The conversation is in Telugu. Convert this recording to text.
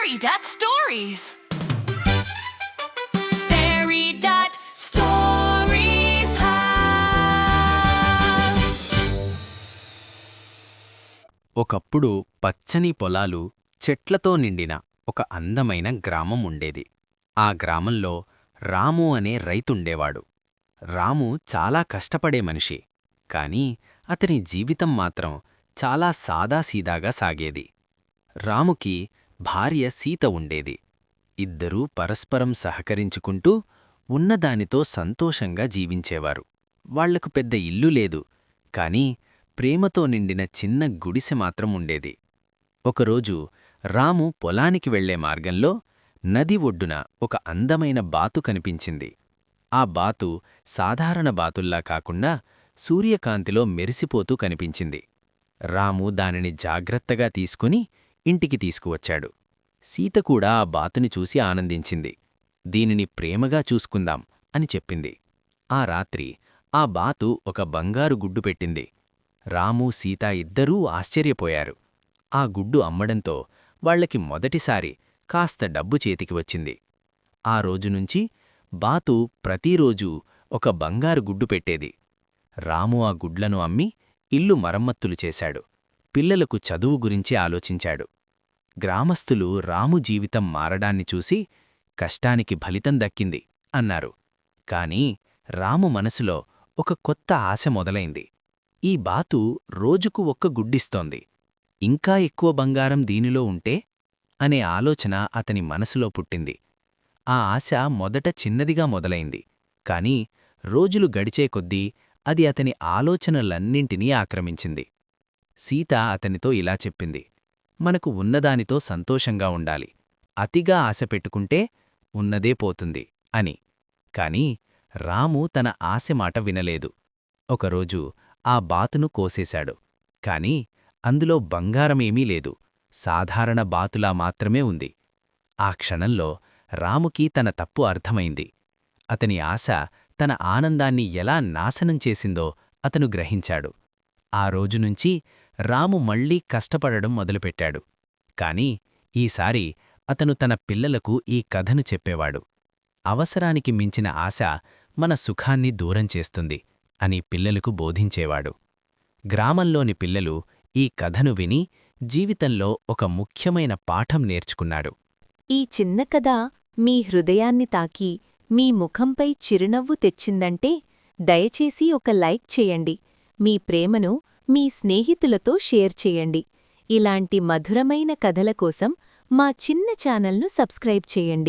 Fairy Dot Stories. Fairy Dot Stories. ఒకప్పుడు పచ్చని పొలాలు చెట్లతో నిండిన ఒక అందమైన గ్రామం ఉండేది ఆ గ్రామంలో రాము అనే రైతుండేవాడు రాము చాలా కష్టపడే మనిషి కాని అతని జీవితం మాత్రం చాలా సాదాసీదాగా సాగేది రాముకి భార్య సీత ఉండేది. ఇద్దరూ పరస్పరం సహకరించుకుంటూ ఉన్నదానితో సంతోషంగా జీవించేవారు. వాళ్ళకు పెద్ద ఇల్లు లేదు కాని ప్రేమతో నిండిన చిన్న గుడిసె మాత్రం ఉండేది. ఒకరోజు రాము పొలానికి వెళ్ళే మార్గంలో నది ఒడ్డున ఒక అందమైన బాతు కనిపించింది. ఆ బాతు సాధారణ బాతుల్లా కాకుండా సూర్యకాంతిలో మెరిసిపోతూ కనిపించింది. రాము దానిని జాగ్రత్తగా తీసుకుని ఇంటికి తీసుకువచ్చాడు. సీత కూడా ఆ బాతుని చూసి ఆనందించింది. దీనిని ప్రేమగా చూసుకుందాం అని చెప్పింది. ఆ రాత్రి ఆ బాతు ఒక బంగారు గుడ్డు పెట్టింది. రాము సీత ఇద్దరూ ఆశ్చర్యపోయారు. ఆ గుడ్డు అమ్మడంతో వాళ్ళకి మొదటిసారి కాస్త డబ్బు చేతికి వచ్చింది. ఆ రోజునుంచి బాతు ప్రతిరోజూ ఒక బంగారు గుడ్డు పెట్టేది. రాము ఆ గుడ్లను అమ్మి ఇల్లు మరమ్మత్తులు చేశాడు. పిల్లలకు చదువు గురించి ఆలోచించాడు. గ్రామస్థులు రాము జీవితం మారడాన్ని చూసి కష్టానికి ఫలితం దక్కింది అన్నారు. కాని రాము మనసులో ఒక కొత్త ఆశ మొదలైంది. ఈ బాతు రోజుకు ఒక్క గుడ్డిస్తోంది. ఇంకా ఎక్కువ బంగారం దీనిలో ఉంటే? అనే ఆలోచన అతని మనసులో పుట్టింది. ఆ ఆశ మొదట చిన్నదిగా మొదలైంది. కాని రోజులు గడిచే కొద్దీ అది అతని ఆలోచనలన్నింటినీ ఆక్రమించింది. సీత అతనితో ఇలా చెప్పింది. మనకు ఉన్నదానితో సంతోషంగా ఉండాలి. అతిగా ఆశ పెట్టుకుంటే ఉన్నదే పోతుంది అని. కాని రాము తన ఆశ మాట వినలేదు. ఒకరోజు ఆ బాతును కోసేశాడు. కాని అందులో బంగారమేమీ లేదు. సాధారణ బాతులా మాత్రమే ఉంది. ఆ క్షణంలో రాముకి తన తప్పు అర్థమైంది. అతని ఆశ తన ఆనందాన్ని ఎలా నాశనం చేసిందో అతను గ్రహించాడు. ఆ రోజునుంచి రాము మళ్ళీ కష్టపడడం మొదలుపెట్టాడు. కాని ఈసారి అతను తన పిల్లలకు ఈ కథను చెప్పేవాడు. అవసరానికి మించిన ఆశ మన సుఖాన్ని దూరం చేస్తుంది అని పిల్లలకు బోధించేవాడు. గ్రామంలోని పిల్లలు ఈ కథను విని జీవితంలో ఒక ముఖ్యమైన పాఠం నేర్చుకున్నారు. ఈ చిన్న కథ మీ హృదయాన్ని తాకి మీ ముఖంపై చిరునవ్వు తెచ్చిందంటే దయచేసి ఒక లైక్ చేయండి. మీ ప్రేమను మీ స్నేహితులతో షేర్ చేయండి. ఇలాంటి మధురమైన కథల కోసం మా చిన్న ఛానల్ను సబ్స్క్రైబ్ చేయండి.